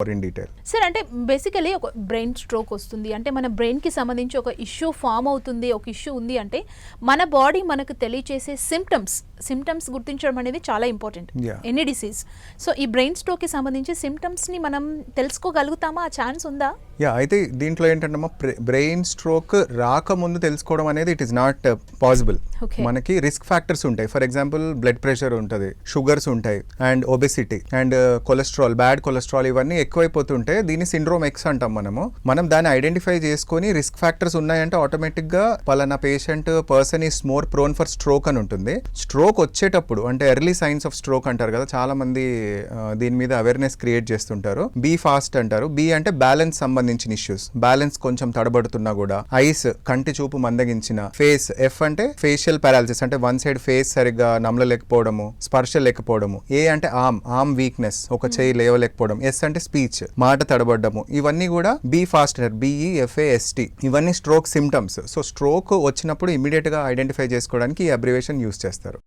more sir అంటే basically ఒక brain stroke వస్తుంది. అంటే మన బ్రెయిన్కి సంబంధించి ఒక ఇష్యూ ఫామ్ అవుతుంది ఒక ఇష్యూ ఉంది అంటే మన బాడీ మనకు తెలియచేసే సిమ్టమ్స్ సిమ్టమ్స్ గుర్తించడం అనేది చాలా ఇంపార్టెంట్. ఎనీ డిసీజ్ సో ఈ బ్రెయిన్ స్ట్రోక్కి సంబంధించి సిమ్టమ్స్ని మనం తెలుసుకోగలుగుతామా? ఆ ఛాన్స్ ఉందా? యా అయితే దీంట్లో ఏంటంటే బ్రెయిన్ స్ట్రోక్ రాకముందు తెలుసుకోవడం అనేది ఇట్ ఈస్ నాట్ పాసిబుల్. మనకి రిస్క్ ఫ్యాక్టర్స్ ఉంటాయి. ఫర్ ఎగ్జాంపుల్ బ్లడ్ ప్రెషర్ ఉంటుంది షుగర్స్ ఉంటాయి and obesity and cholesterol bad cholesterol ఇవన్నీ ఎక్కువైపోతుంటే దీన్ని సిండ్రోమ్ ఎక్స్ అంటాం మనము. మనం దాన్ని ఐడెంటిఫై చేసుకొని రిస్క్ ఫ్యాక్టర్స్ ఉన్నాయంటే ఆటోమేటిక్గా పలానా patient person is more prone for stroke అని ఉంటుంది. స్ట్రోక్ వచ్చేటప్పుడు అంటే ఎర్లీ సైన్స్ ఆఫ్ స్ట్రోక్ అంటారు కదా చాలా మంది దీని మీద అవేర్నెస్ క్రియేట్ చేస్తుంటారు. బీ ఫాస్ట్ అంటారు. బి అంటే బ్యాలెన్స్ సంబంధించిన ఇష్యూస్. బ్యాలెన్స్ కొంచెం తడబడుతున్నా కూడా. ఐస్ కంటి చూపు మందగించిన. ఫేస్ ఎఫ్ అంటే ఫేషియల్ పారాలసిస్ అంటే వన్ సైడ్ ఫేస్ సరిగ్గా నమలలేకపోవడము స్పర్శ లేకపోవడము. ఏ అంటే ఆమ్ ఆమ్ వీక్నెస్ ఒక చేయి లేవలేకపోవడం. ఎస్ అంటే స్పీచ్ మాట తడబడ్డము. ఇవన్నీ కూడా బీ ఫాస్ట్ బిఈఎఫ్ఏఎస్టి ఇవన్నీ స్ట్రోక్ సిమ్టమ్స్ సో స్ట్రోక్ వచ్చినప్పుడు ఇమీడియట్గా ఐడెంటిఫై చేసుకోవడానికి ఈ అబ్రివేషన్ యూస్ చేస్తారు.